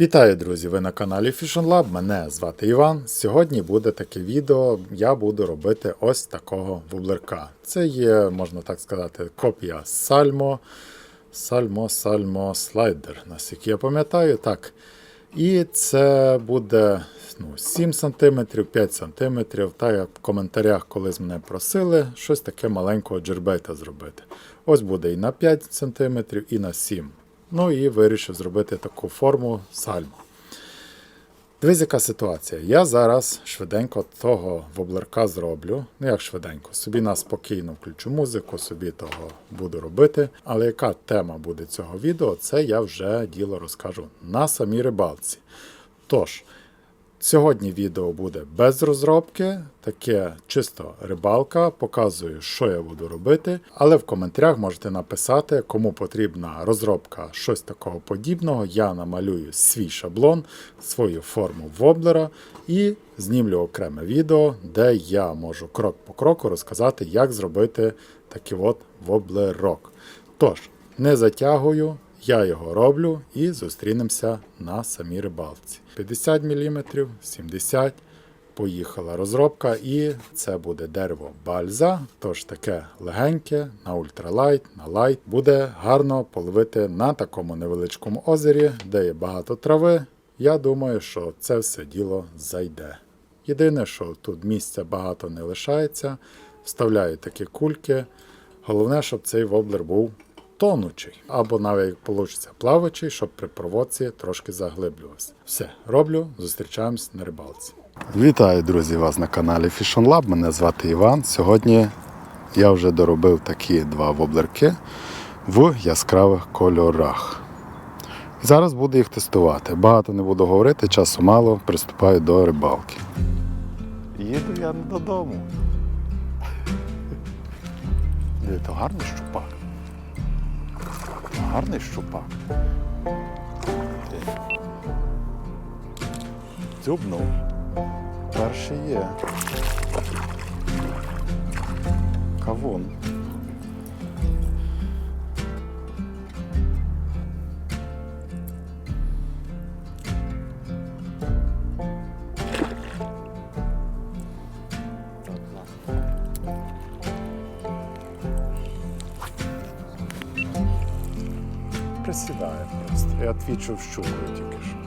Вітаю, друзі! Ви на каналі Fashion Lab. Мене звати Іван. Сьогодні буде таке відео. Я буду робити ось такого вублерка. Це є, можна так сказати, копія Salmo. Salmo, Salmo Slider, наскільки я пам'ятаю. Так. І це буде ну, 7 см, 5 см. Та як в коментарях колись мене просили щось таке маленького джербейта зробити. Ось буде і на 5 см, і на 7 Ну і вирішив зробити таку форму сальму. Дивись, яка ситуація. Я зараз швиденько того воблерка зроблю. Ну як швиденько, собі на спокійно включу музику, собі того буду робити. Але яка тема буде цього відео, це я вже діло розкажу на самій рибалці. Тож, Сьогодні відео буде без розробки, таке чисто рибалка, показую, що я буду робити. Але в коментарях можете написати, кому потрібна розробка щось такого подібного. Я намалюю свій шаблон, свою форму воблера і знімлю окреме відео, де я можу крок по кроку розказати, як зробити такий от воблерок. Тож, не затягую. Я його роблю і зустрінемося на самій рибалці. 50 мм, 70 Поїхала розробка, і це буде дерево бальза, тож таке легеньке, на ультралайт, на лайт. Буде гарно половити на такому невеличкому озері, де є багато трави. Я думаю, що це все діло зайде. Єдине, що тут місця багато не лишається, вставляю такі кульки. Головне, щоб цей воблер був тонучий, або навіть як вийде плавачий, щоб при проводці трошки заглиблювався. Все, роблю, зустрічаємось на рибалці. Вітаю, друзі, вас на каналі Fashion Lab. Мене звати Іван. Сьогодні я вже доробив такі два воблерки в яскравих кольорах. Зараз буду їх тестувати. Багато не буду говорити, часу мало, приступаю до рибалки. Їду я додому. Це гарний щупак. Гарний щупак. Дзюбнув. Перший є. Кавун. Присідає просто. Я твічу щукою тільки що.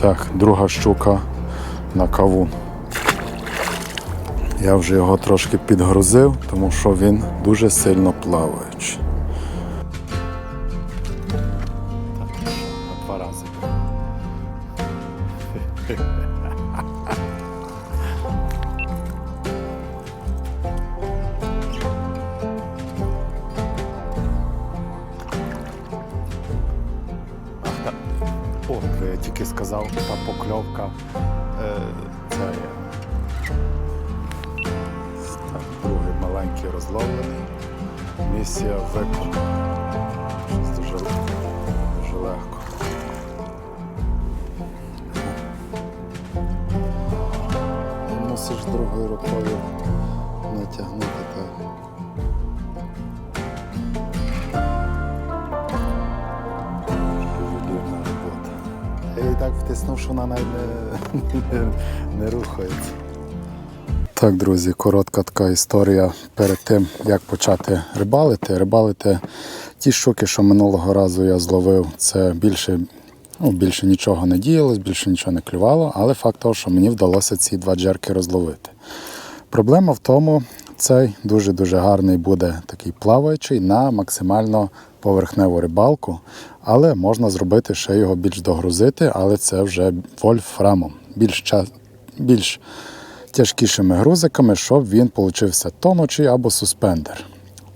Так, друга щука на кавун. Я вже його трошки підгрузив, тому що він дуже сильно плаваючий. Це. Другий маленький розловлений. Місія виконана. Щось дуже, дуже легко. Мусиш другою рукою натягнути так. Втиснув, що вона навіть не, не, не рухається. Так, друзі, коротка така історія перед тим, як почати рибалити. Рибалити ті щуки, що минулого разу я зловив, це більше, ну, більше нічого не діялось, більше нічого не клювало, але факт того, що мені вдалося ці два джерки розловити. Проблема в тому, цей дуже-дуже гарний буде такий плаваючий на максимально поверхневу рибалку, але можна зробити ще його більш догрузити, але це вже вольфрамом, більш, ча- більш тяжкішими грузиками, щоб він получився тонучий або суспендер.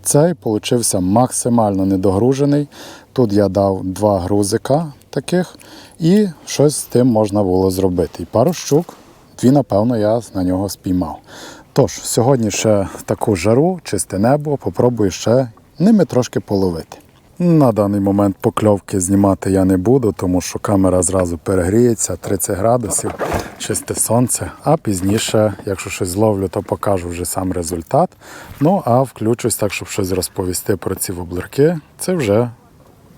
Цей получився максимально недогружений. Тут я дав два грузика таких, і щось з тим можна було зробити. І пару щук, дві, напевно, я на нього спіймав. Тож, сьогодні ще таку жару, чисте небо, попробую ще ними трошки половити. На даний момент покльовки знімати я не буду, тому що камера зразу перегріється 30 градусів, чисте сонце. А пізніше, якщо щось зловлю, то покажу вже сам результат. Ну а включусь так, щоб щось розповісти про ці воблерки. Це вже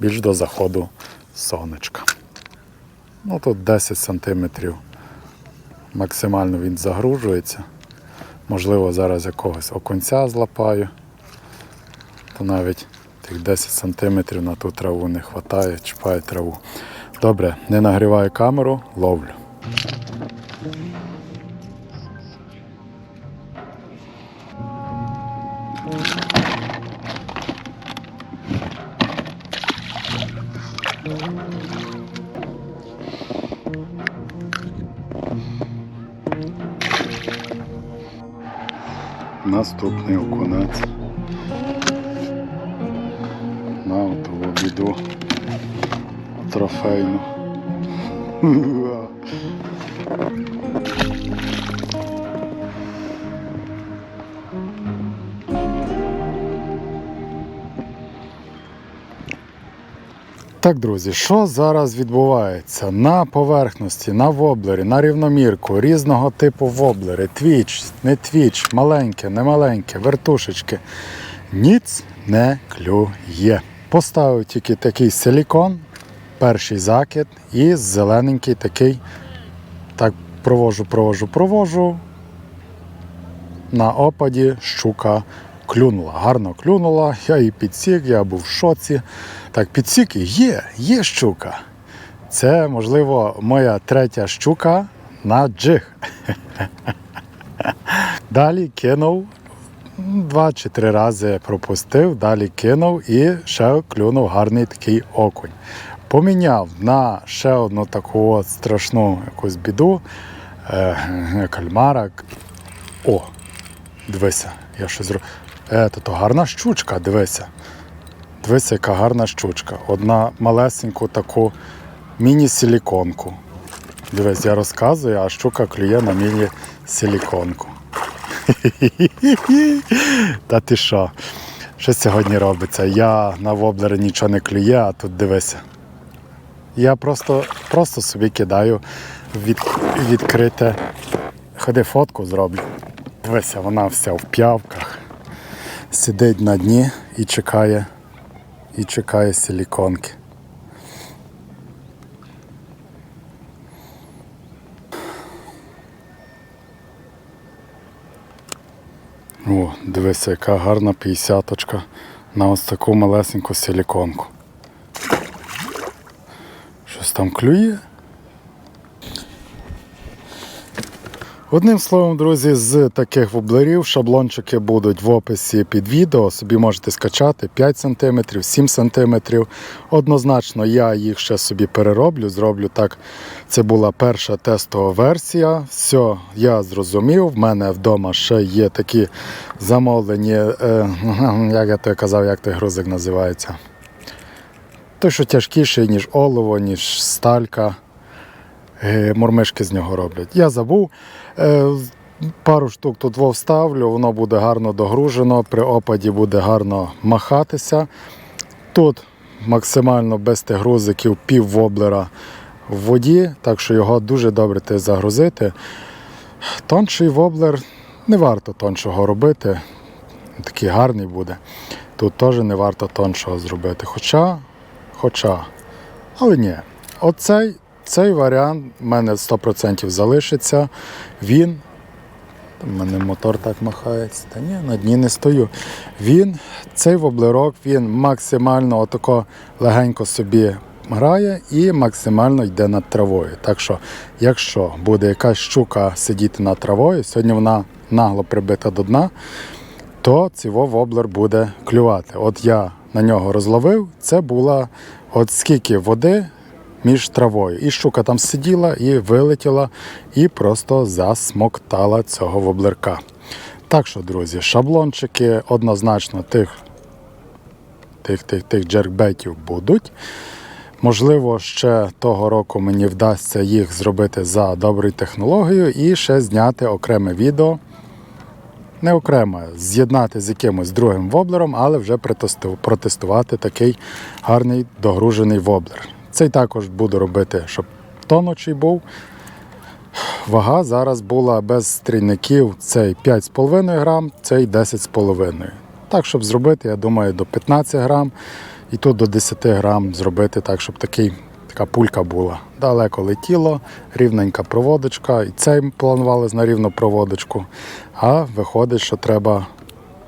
більш до заходу сонечка. Ну тут 10 см максимально він загружується. Можливо, зараз якогось окунця злапаю, то навіть тих 10 см на ту траву не вистачає, чіпаю траву. Добре, не нагріваю камеру, ловлю. Наступний окунець. Отову трофейну. Так, друзі, що зараз відбувається на поверхності, на воблері, на рівномірку, різного типу воблери, твіч, не твіч, маленьке, не маленьке, вертушечки. Ніц не клює. Поставив тільки такий силікон, перший закид і зелененький такий. Так, провожу, провожу, провожу. На опаді щука клюнула. Гарно клюнула. Я її підсік, я був в шоці. Так, підсік є, є щука. Це, можливо, моя третя щука на джиг. Далі кинув два чи три рази пропустив, далі кинув і ще клюнув гарний такий окунь. Поміняв на ще одну таку от страшну якусь біду. Е, кальмара. О, дивися, я щось зробив. Е, то, то гарна щучка, дивися. Дивися, яка гарна щучка. Одна малесеньку таку міні-силіконку. Дивись, я розказую, а щука клює на міні-силіконку. Та ти що? Що сьогодні робиться? Я на воблери нічого не клює, а тут дивися. Я просто, просто собі кидаю від, відкрите. Ходи фотку зроблю. Дивися, вона вся в п'явках. Сидить на дні і чекає, і чекає силіконки. О, дивися, яка гарна п'ятдесяточка на ось таку малесеньку силіконку. Щось там клює. Одним словом, друзі, з таких воблерів шаблончики будуть в описі під відео. Собі можете скачати 5 см, 7 см. Однозначно, я їх ще собі перероблю. Зроблю так. Це була перша тестова версія. Все, я зрозумів. В мене вдома ще є такі замовлені, е, як я то казав, як той грузик називається. Той, що тяжкіший, ніж олово, ніж сталька. Е, Мурмишки з нього роблять. Я забув. Е, Пару штук тут вставлю, воно буде гарно догружено, при опаді буде гарно махатися. Тут максимально без тих грузиків пів воблера в воді, так що його дуже добре загрузити. Тонший воблер не варто тоншого робити. Такий гарний буде. Тут теж не варто тоншого зробити. Хоча, хоча, але ні. Оцей цей варіант в мене 100% залишиться. Він. У мене мотор так махається. Та ні, на дні не стою. Він, цей воблерок, він максимально отако легенько собі грає і максимально йде над травою. Так що, якщо буде якась щука сидіти над травою, сьогодні вона нагло прибита до дна, то цього воблер буде клювати. От я на нього розловив, це була от скільки води між травою. І щука там сиділа і вилетіла, і просто засмоктала цього воблерка. Так що, друзі, шаблончики однозначно тих, тих, тих, тих джеркбетів будуть. Можливо, ще того року мені вдасться їх зробити за доброю технологією і ще зняти окреме відео. Не окремо, з'єднати з якимось другим воблером, але вже протестувати такий гарний догружений воблер. Цей також буду робити, щоб тонучий був. Вага зараз була без стрільників цей 5,5 грам, цей 10,5. Так, щоб зробити, я думаю, до 15 грам. І тут до 10 грам зробити так, щоб такий, така пулька була. Далеко летіло, рівненька проводочка. І цей планували на рівну проводочку. А виходить, що треба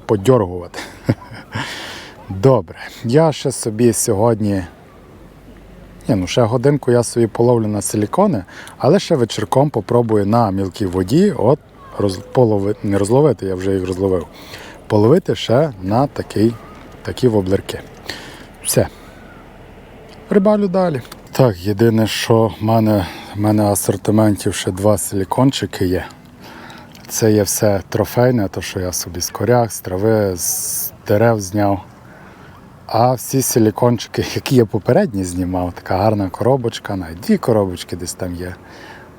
подьоргувати. Добре, я ще собі сьогодні. Ні, ну ще годинку я собі половлю на силікони, але ще вечірком попробую на мілкій воді, от роз, не розловити, я вже їх розловив. Половити ще на такий, такі воблерки. Все. Рибалю далі. Так, єдине, що в мене, в мене асортиментів ще два силікончики є. Це є все трофейне, то що я собі з коряк, з трави, з дерев зняв. А всі силікончики, які я попередні знімав, така гарна коробочка, навіть дві коробочки десь там є.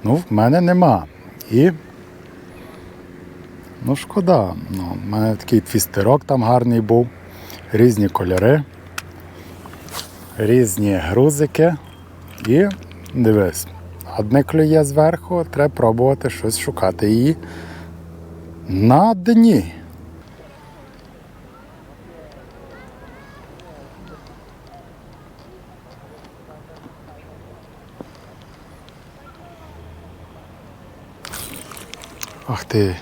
Ну, в мене нема. І ну, шкода. Ну, в мене такий твістерок там гарний був, різні кольори, різні грузики. І дивись, одне клює зверху, треба пробувати щось шукати її на дні. Ти.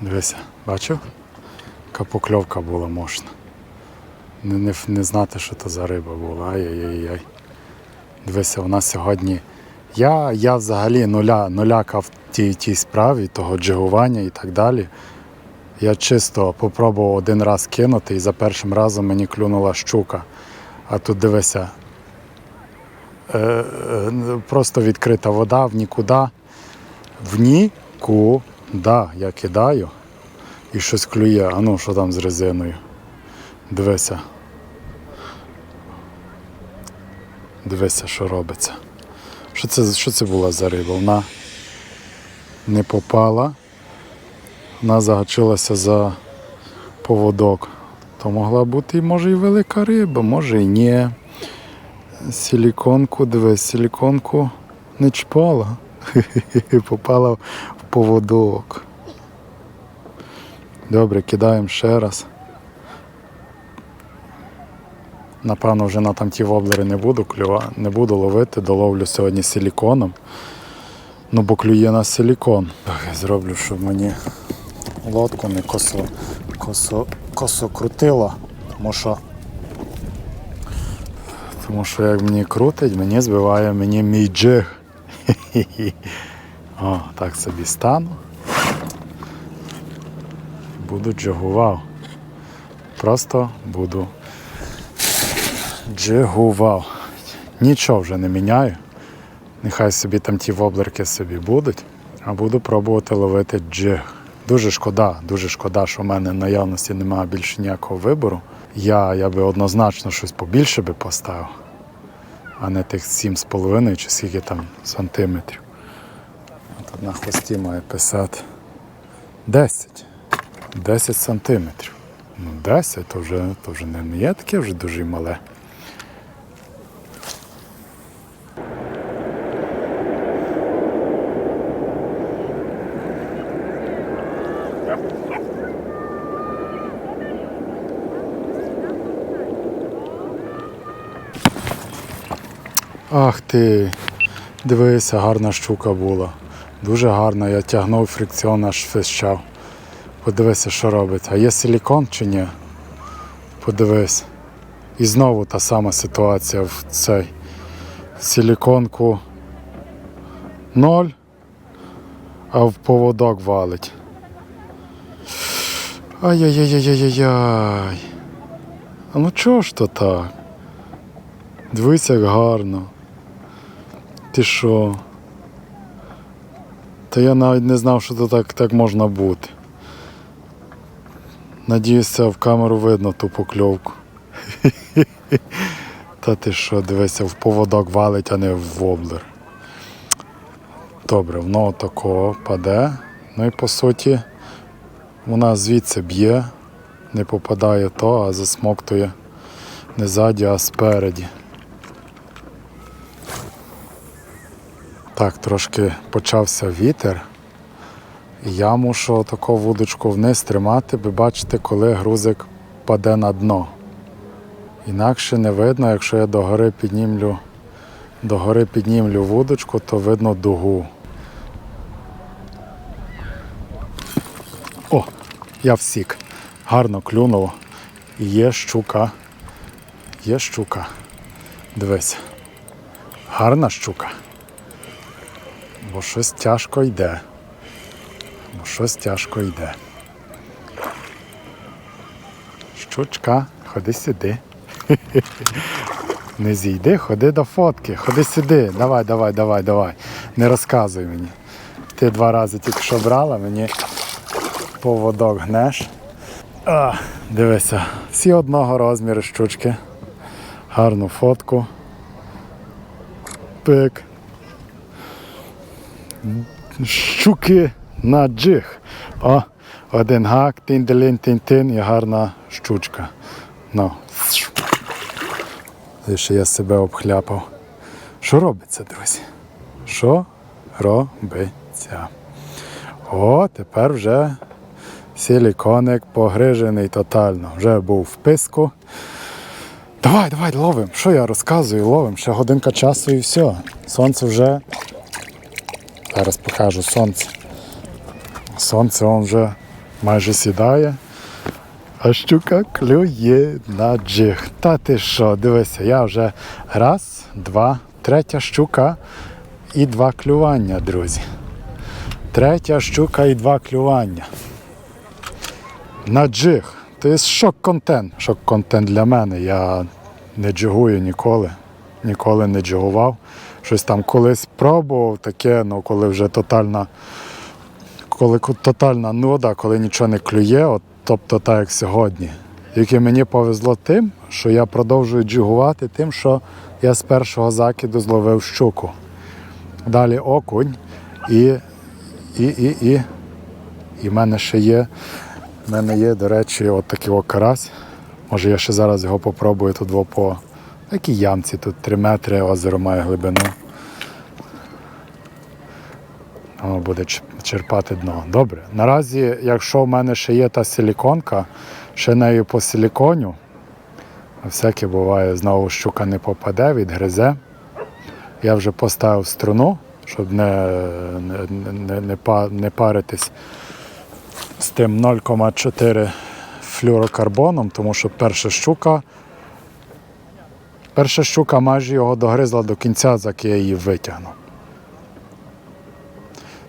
Дивися, бачив? Яка покльовка була мощна. Не, не, не знати, що це за риба була. Ай-яй-яй. Дивися, вона сьогодні. Я, я взагалі нуля, нуляка в тій, тій справі, того джигування і так далі. Я чисто попробував один раз кинути і за першим разом мені клюнула щука. А тут дивися, просто відкрита вода в нікуди. В нікуди я кидаю і щось клює. А ну що там з резиною? Дивися. Дивися, що робиться. Що це, що це була за риба? Вона не попала, вона загачилася за поводок. То могла бути, може, і велика риба, може і ні. Силіконку, дивись, силіконку не чпала. Попала в поводок. Добре, кидаємо ще раз. Напевно, вже на там ті воблери не буду клюва, не буду ловити, доловлю сьогодні силіконом. Ну, бо клює на силікон. Зроблю, щоб мені лодку не косо, косо, косо крутило, тому що тому що як мені крутить, мені збиває мені мій джиг. О, так собі стану. Буду джигував. Просто буду джигував. Нічого вже не міняю. Нехай собі там ті воблерки собі будуть, а буду пробувати ловити джиг. Дуже шкода, дуже шкода, що в мене наявності немає більше ніякого вибору. Я, я би однозначно щось побільше би поставив, а не тих 7,5 чи скільки там сантиметрів. Тут на хвості має писати 10. 10 сантиметрів. Ну 10 то вже, то вже не є таке вже дуже мале. Ах ти, дивися, гарна щука була. Дуже гарна, я тягнув фрикціон аж фищав. Подивися, що робить. А є силікон чи ні? Подивись. І знову та сама ситуація в цей силіконку 0, а в поводок валить. Ай-яй-яй-яй-яй-яй. А ну чого ж то так? Дивись, як гарно. Ти що? Та я навіть не знав, що то так, так можна бути. Надіюся, в камеру видно ту покльовку. Та ти що, дивися, в поводок валить, а не в воблер. Добре, воно такого паде. Ну і по суті, вона звідси б'є, не попадає то, а засмоктує не ззаді, а спереді. Так, трошки почався вітер. Я мушу таку вудочку вниз тримати, ви бачите, коли грузик паде на дно. Інакше не видно, якщо я догори піднімлю, догори піднімлю вудочку, то видно дугу. О, я всік. Гарно клюнуло. І Є щука. Є щука. Дивись. Гарна щука. Бо щось тяжко йде. Бо щось тяжко йде. Щучка, ходи сюди. Не зійди, ходи до фотки, ходи сюди. Давай, давай, давай, давай. Не розказуй мені. Ти два рази тільки що брала, мені поводок гнеш. А, дивися, всі одного розміру щучки. Гарну фотку. Пик. Щуки на джиг. О, один гак, тин-делин, тин-тин і гарна щучка. Ну. І ще я себе обхляпав. Що робиться, друзі? Що робиться? О, тепер вже силіконик погрижений тотально. Вже був в писку. Давай, давай, ловим. Що я розказую? Ловим. Ще годинка часу і все. Сонце вже. Зараз покажу сонце. Сонце он вже майже сідає. А щука клює на джиг. Та ти що, дивися, я вже раз, два, третя щука і два клювання, друзі. Третя щука і два клювання. На джиг. Це шок-контент. Шок-контент для мене. Я не джигую ніколи. Ніколи не джигував. Щось там колись пробував таке, ну коли вже тотальна, коли тотальна нуда, коли нічого не клює, от, тобто так як сьогодні. Тільки мені повезло тим, що я продовжую джигувати тим, що я з першого закиду зловив щуку. Далі окунь і, і, і, і, і в мене ще є. В мене є, до речі, от такий карась. Може я ще зараз його попробую тут во по такій ямці, тут 3 метри, озеро має глибину. Воно буде черпати дно. Добре. Наразі, якщо в мене ще є та силіконка, ще нею по силіконю, всяке буває, знову щука не попаде, відгризе. Я вже поставив струну, щоб не, не, не, не паритись з тим 0,4 флюрокарбоном, тому що перша щука, перша щука майже його догризла до кінця, заки я її витягнув.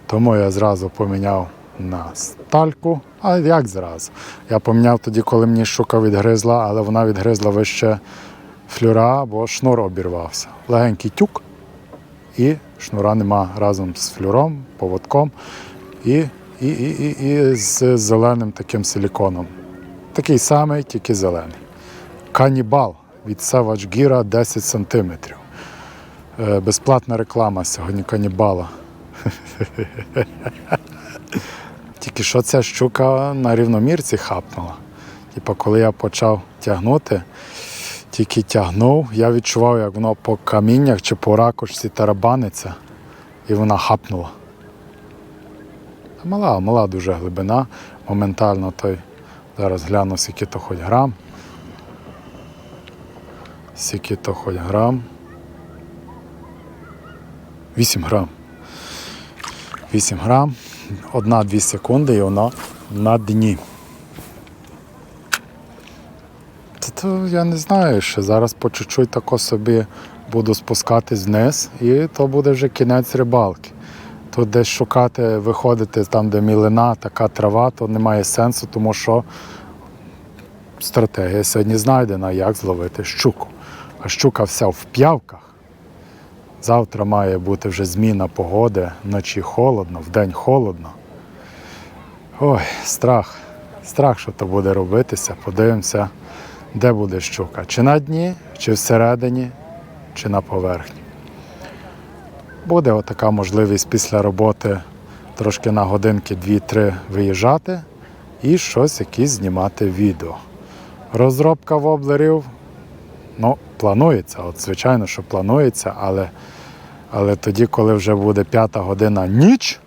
Тому я зразу поміняв на стальку. А як зразу? Я поміняв тоді, коли мені щука відгризла, але вона відгризла вище флюра, бо шнур обірвався. Легенький тюк, і шнура нема разом з флюром, поводком і, і, і, і, і з зеленим таким силіконом. Такий самий, тільки зелений. Канібал від Savage Gear 10 см. Безплатна реклама сьогодні канібала. Тільки що ця щука на рівномірці хапнула. Типа, коли я почав тягнути, тільки тягнув, я відчував, як воно по каміннях чи по ракушці тарабаниться, і вона хапнула. Мала, мала дуже глибина. Моментально той. Зараз гляну, скільки то хоч грам. Скільки то хоч грам. 8 грам. 8 грам, 1-2 секунди і воно на дні. Та то я не знаю, ще зараз по чуть-чуть тако собі буду спускатись вниз, і то буде вже кінець рибалки. Тут десь шукати, виходити там, де мілина, така трава, то немає сенсу, тому що стратегія сьогодні знайдена, як зловити щуку. А щука вся в п'явках. Завтра має бути вже зміна погоди, вночі холодно, вдень холодно. Ой, страх. Страх, що то буде робитися. Подивимося, де буде щука. Чи на дні, чи всередині, чи на поверхні. Буде отака можливість після роботи трошки на годинки 2-3 виїжджати і щось якісь знімати відео. Розробка воблерів Ну, планується, от звичайно, що планується, але, але тоді, коли вже буде п'ята година ніч,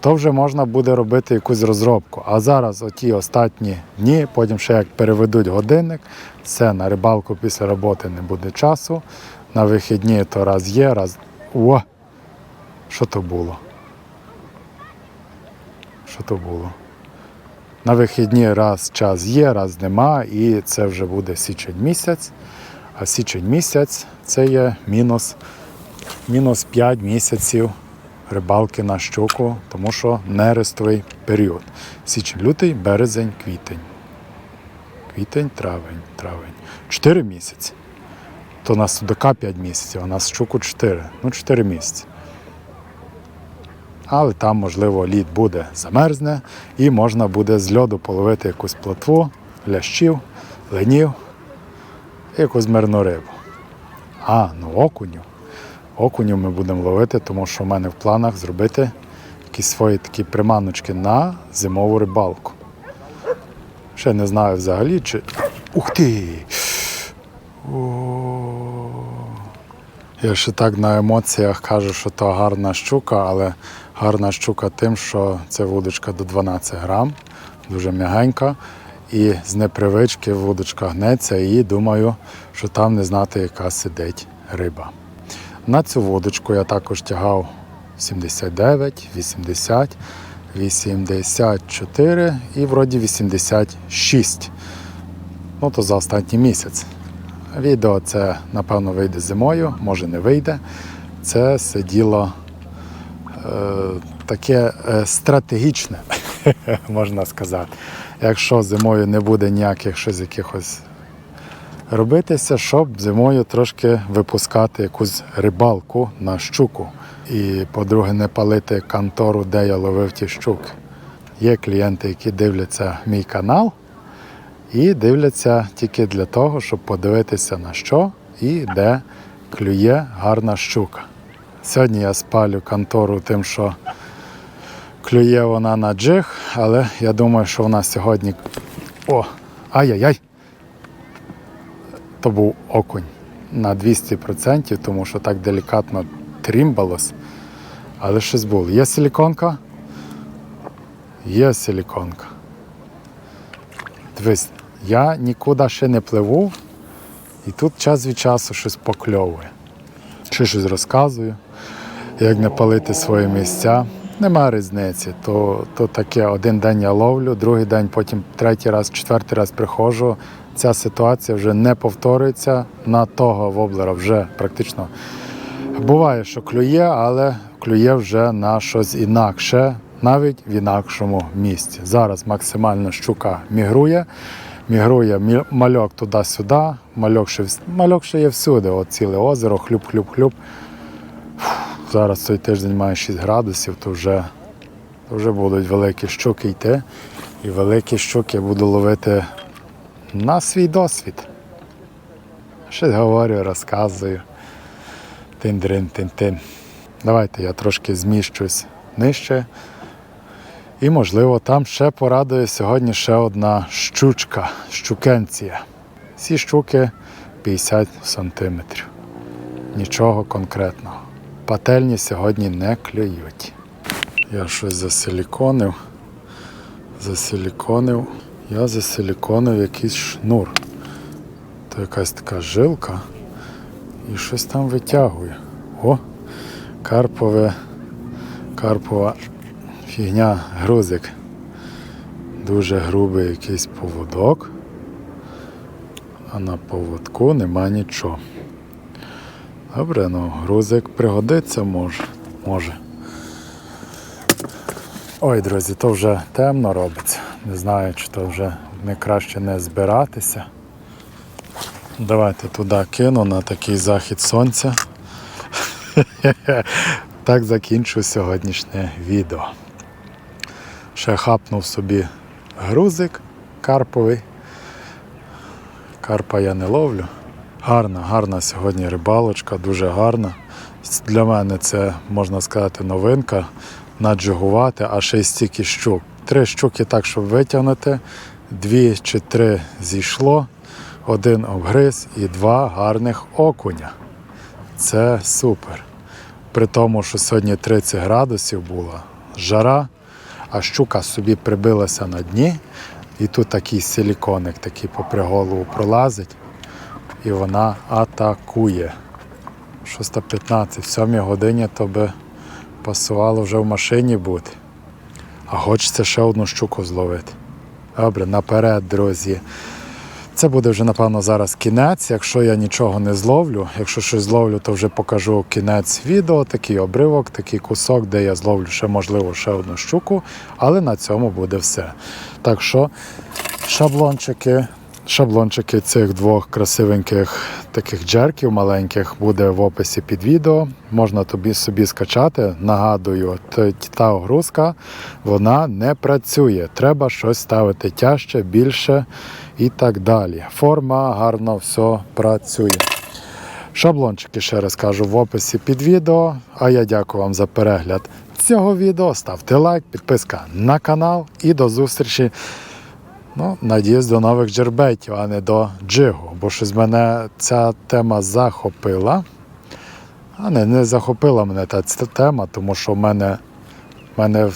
то вже можна буде робити якусь розробку. А зараз оті останні дні, потім ще як переведуть годинник, все, на рибалку після роботи не буде часу. На вихідні то раз є, раз. О! Що то було? Що то було? На вихідні раз час є, раз нема, і це вже буде січень місяць. А січень місяць це є мінус, мінус 5 місяців рибалки на щуку, тому що нерестовий період. Січень, лютий, березень, квітень. Квітень, травень, травень. Чотири місяці. То у нас судака 5 місяців, а у нас щуку 4. Ну, 4 місяці. Але там, можливо, лід буде замерзне і можна буде з льоду половити якусь плотву, лящів, ленів, якусь мирну рибу. А, ну окуню. Окуню ми будемо ловити, тому що в мене в планах зробити якісь свої такі приманочки на зимову рибалку. Ще не знаю взагалі, чи. Ух ти! О! Я ще так на емоціях кажу, що то гарна щука, але гарна щука тим, що це вудочка до 12 грам, дуже м'ягенька. І з непривички вудочка гнеться, і думаю, що там не знати, яка сидить риба. На цю вудочку я також тягав 79, 80, 84 і вроді 86. Ну то за останній місяць. Відео це, напевно, вийде зимою, може не вийде. Це сиділо е, таке е, стратегічне, можна сказати. Якщо зимою не буде ніяких щось якихось робитися, щоб зимою трошки випускати якусь рибалку на щуку. І, по-друге, не палити контору, де я ловив ті щуки. Є клієнти, які дивляться мій канал і дивляться тільки для того, щоб подивитися на що і де клює гарна щука. Сьогодні я спалю контору тим, що клює вона на джиг, але я думаю, що вона сьогодні. О! Ай-яй-яй! То був окунь на 200%, тому що так делікатно трімбалось. Але щось було. Є силіконка? Є силіконка. Дивись, я нікуди ще не пливу, і тут час від часу щось покльовує. Чи щось розказую, як не палити свої місця. Нема різниці. То, то таке один день я ловлю, другий день, потім третій раз, четвертий раз приходжу. Ця ситуація вже не повторюється. На того воблера вже практично буває, що клює, але клює вже на щось інакше, навіть в інакшому місці. Зараз максимально щука мігрує. Мігрує мальок туди-сюди, мальок ще, мальок ще є всюди, от ціле озеро, хлюб-хлюб-хлюб. Зараз цей тиждень має 6 градусів, то вже, то вже будуть великі щуки йти. І великі щуки я буду ловити на свій досвід. Щось говорю, розказую. Тин-дрин, тин-тин. Давайте я трошки зміщусь нижче. І, можливо, там ще порадує сьогодні ще одна щучка, щукенція. Ці щуки 50 сантиметрів. Нічого конкретного. Пательні сьогодні не клюють. Я щось засиліконив. Засиліконив. Я засиліконив якийсь шнур. То якась така жилка і щось там витягує. О, карпове, карпова фігня, грузик. Дуже грубий якийсь поводок, а на поводку нема нічого. Добре, ну грузик пригодиться може. може. Ой, друзі, то вже темно робиться. Не знаю, чи то вже не краще не збиратися. Давайте туди кину на такий захід сонця. Так закінчу сьогоднішнє відео. Ще хапнув собі грузик карповий. Карпа я не ловлю. Гарна, гарна сьогодні рибалочка, дуже гарна. Для мене це, можна сказати, новинка. Наджигувати, а ще й стільки щук. Три щуки так, щоб витягнути, дві чи три зійшло, один обгриз і два гарних окуня. Це супер. При тому, що сьогодні 30 градусів було, жара, а щука собі прибилася на дні. І тут такий силіконик такий попри голову пролазить, і вона атакує. 6.15, в 7 годині то би пасувало вже в машині бути. А хочеться ще одну щуку зловити. Добре, наперед, друзі. Це буде вже, напевно, зараз кінець. Якщо я нічого не зловлю, якщо щось зловлю, то вже покажу кінець відео, такий обривок, такий кусок, де я зловлю ще, можливо, ще одну щуку, але на цьому буде все. Так що шаблончики, шаблончики цих двох красивеньких таких джерків маленьких буде в описі під відео. Можна тобі собі скачати. Нагадую, та огрузка вона не працює. Треба щось ставити тяжче, більше і так далі. Форма гарно все працює. Шаблончики ще раз кажу в описі під відео. А я дякую вам за перегляд цього відео. Ставте лайк, підписка на канал і до зустрічі. Ну, надіюсь, до нових джербетів, а не до джигу. Бо щось мене ця тема захопила. А не, не захопила мене та ця тема, тому що в мене, в мене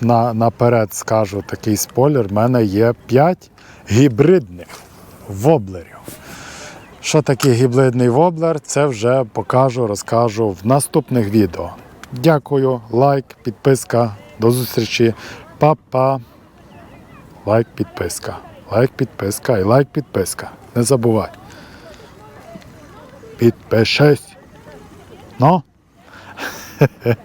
на, наперед скажу такий спойлер, в мене є 5 гібридних воблерів. Що таке гібридний воблер, це вже покажу, розкажу в наступних відео. Дякую, лайк, підписка. До зустрічі. Па-па. Лайк, підписка. Лайк, підписка і лайк, підписка. Не забувай. Підпишись. Ну.